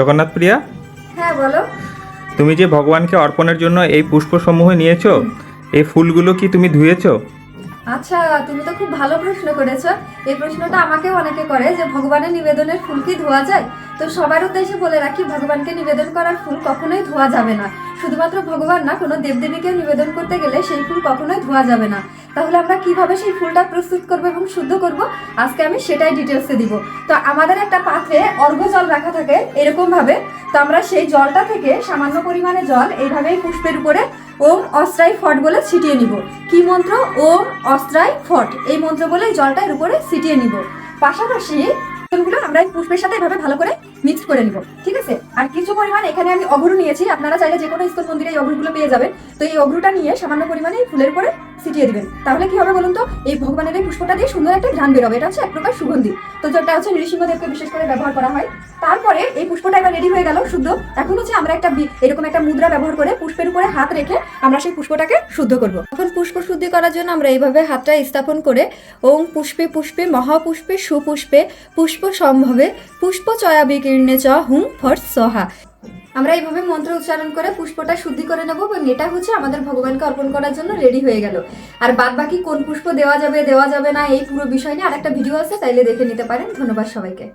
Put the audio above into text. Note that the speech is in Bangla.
জগন্নাথ প্রিয়া হ্যাঁ বলো। তুমি যে ভগবানকে অর্পণের জন্য এই পুষ্পসমূহ নিয়েছো এই ফুলগুলো কি তুমি ধুয়েছো? আচ্ছা তুমি তো খুব ভালো প্রশ্ন করেছ। এই প্রশ্নটা আমাকেও অনেকে করে যে ভগবানের নিবেদনের ফুল কি ধোয়া যায়? তো সবার উদ্দেশ্যে বলে রাখি ভগবানকে নিবেদন করার ফুল কখনোই ধোয়া যাবে না। শুধুমাত্র ভগবান না কোনো দেবদেবীকে নিবেদন করতে গেলে সেই ফুল কখনোই ধোয়া যাবে না। তাহলে আমরা কীভাবে সেই ফুলটা প্রস্তুত করব এবং শুদ্ধ করব? আজকে আমি সেটাই ডিটেলসে দিব। তো আমাদের একটা পাত্রে অর্ঘ জল রাখা থাকে এরকম ভাবে তো আমরা সেই জলটা থেকে সামান্য পরিমাণে জল এইভাবেই পুষ্পের উপরে ওম অস্ত্রাই ফট বলে ছিটিয়ে নিব। কি মন্ত্র? ওম অস্ত্রাই ফট। এই মন্ত্র বলে জলটা এর উপরে ছিটিয়ে নিব। পাশাপাশি আমরা পুষ্পের সাথে এভাবে ভালো করে মিক্স করে নিব, ঠিক আছে? আর কিছু পরিমাণ এখানে আমি অঘরু নিয়েছি, আপনারা চাইলে যে কোনো ইস্কন মন্দিরে এই অঘরুগুলো পেয়ে যাবেন। তো এই অঘরুটা নিয়ে সামান্য পরিমাণে ফুলের উপরে ছিটিয়ে দিবেন। তাহলে কি হবে বলুন তো? এই ভগবানের এই পুষ্পটা দিয়ে সুন্দর একটা ঘ্রাণ বেরোবে। এটা হচ্ছে এক প্রকার সুগন্ধি। তো যেটা হচ্ছে নৃসিংহদেবকে বিশেষ করে ব্যবহার করা হয়। তারপরে এই পুষ্পটা এবার রেডি হয়ে গেল, শুদ্ধ। এখন হচ্ছে আমরা একটা এরকম একটা মুদ্রা ব্যবহার করে পুষ্পের উপরে হাত রেখে আমরা সেই পুষ্পটাকে শুদ্ধ করব। এখন পুষ্প শুদ্ধি করার জন্য আমরা এইভাবে হাতটা স্থাপন করে ওং পুষ্পে পুষ্পে, মহাপুষ্পে, সুপুষ্পে, পুষ্প সম্ভবে, পুষ্প চয়া বিকীর্ণে চ হুম ফর, সহা। আমরা এইভাবে মন্ত্র উচ্চারণ করে পুষ্পটা শুদ্ধি করে নেব এবং এটা হচ্ছে আমাদের ভগবানকে অর্পণ করার জন্য রেডি হয়ে গেল। আর বাদ বাকি কোন পুষ্প দেওয়া যাবে দেওয়া যাবে না, এই পুরো বিষয় নিয়ে আর একটা ভিডিও আছে তাইলে দেখে নিতে পারেন। ধন্যবাদ সবাইকে।